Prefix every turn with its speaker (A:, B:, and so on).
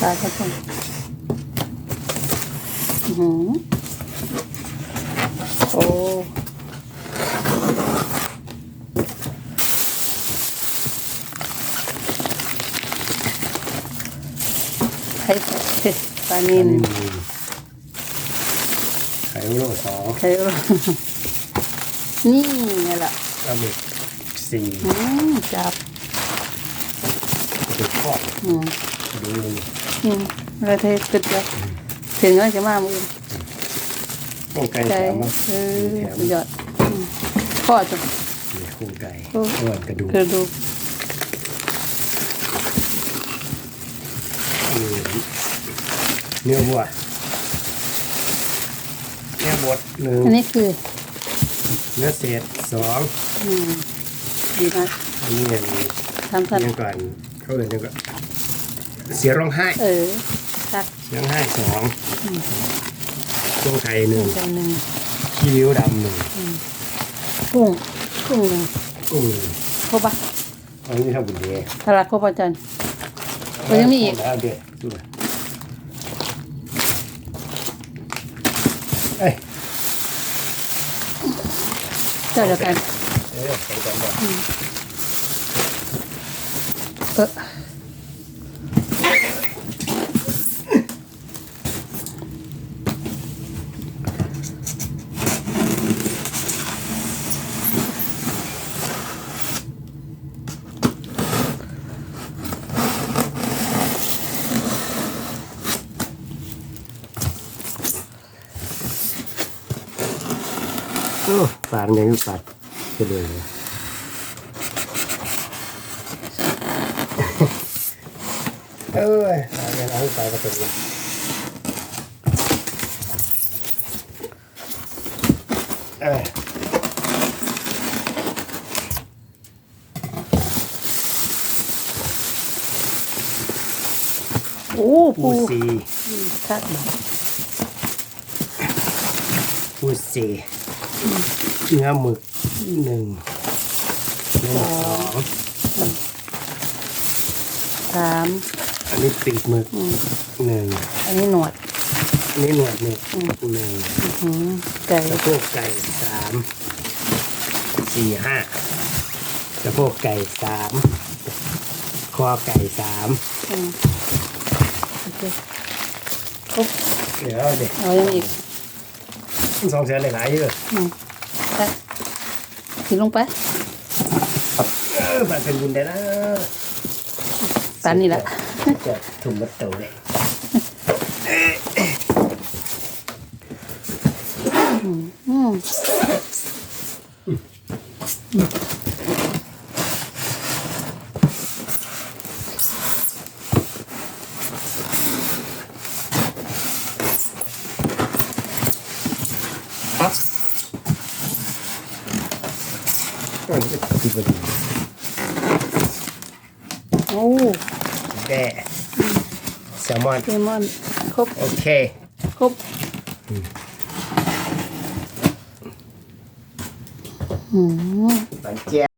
A: ตายครับผมอื้อหือโอ้ไข่ปลานิน
B: ไข่โลสอง
A: ไข่โร นี่ไงล่ะ
B: ปลาหมึกสี่
A: อืมจับ
B: เป็นทอด
A: อืม
B: ดูเลย
A: อืมแล้วเทตึกแล้วถึงแล้วจะมามือ
B: โครงไก่
A: ไก่
B: แถม
A: เออ
B: แถม
A: สุดยอดอืมพ่อจะ
B: นี่โครงไก่
A: โอ้
B: ส่วนกระดูก
A: กระดูก
B: นี่เนื้อวัวเนื้อบดหนึ่ง
A: อันนี้คือ
B: เนื้อเศษสอง
A: อืมดีนะ
B: อันนี้อย่าง
A: ทำสัตว์
B: ยังก่อนเขาเลยยังก่อนเสียร้องไห้
A: เออตัก
B: เสียร้องไห้สองช่วงไทยหนึ่ง
A: ใจหนึ่ง
B: ขี้ริ้วดำหนึ่ง
A: กุ้งกุ้งหนึ่ง
B: อืม
A: ครบปะ
B: อันนี้ทำบุญเดีย
A: ทาราครบปะจันมันยังมีอีก
B: แล้วเด็ดดูเลยเอ้ย
A: เจ้าเดียวกัน
B: เออใส่กันหมด
A: เออ
B: โอ้ปาดยังปาดจะเลยเลยเอ้ยปาดยังเอาปาดกระตุกเลยเอ้ย
A: โอ้
B: ปู
A: ปู
B: ซี
A: คัด
B: ปูซี เนื้อหมึกหนึ่งเนื้อหมึกสอง
A: สาม
B: อันนี้ปีกหมึก
A: อืม
B: หนึ่ง
A: อันนี้หนวด
B: อันนี้หนวดหมึกหนึ่ง
A: อื้อหือไก่
B: สะโพกไก่สามสี่ห้าสะโพกไก่สามคอไก่สาม
A: อืมโอเคครบ
B: เดี๋ยวเด็ก
A: เอายังอีก
B: สองแสนเลยหลายเยอะ
A: อืมไปกินลงไป
B: เออมาเป็นบุญได้แล้ว
A: ตามนี่แหละ
B: จะถุงมัดโตเลย
A: อืม
B: ก็จะติดพอดี
A: โอ้
B: แด่แซลมอน
A: เลมอนครบ
B: โอเค
A: ครบอืม
B: ปันเจีย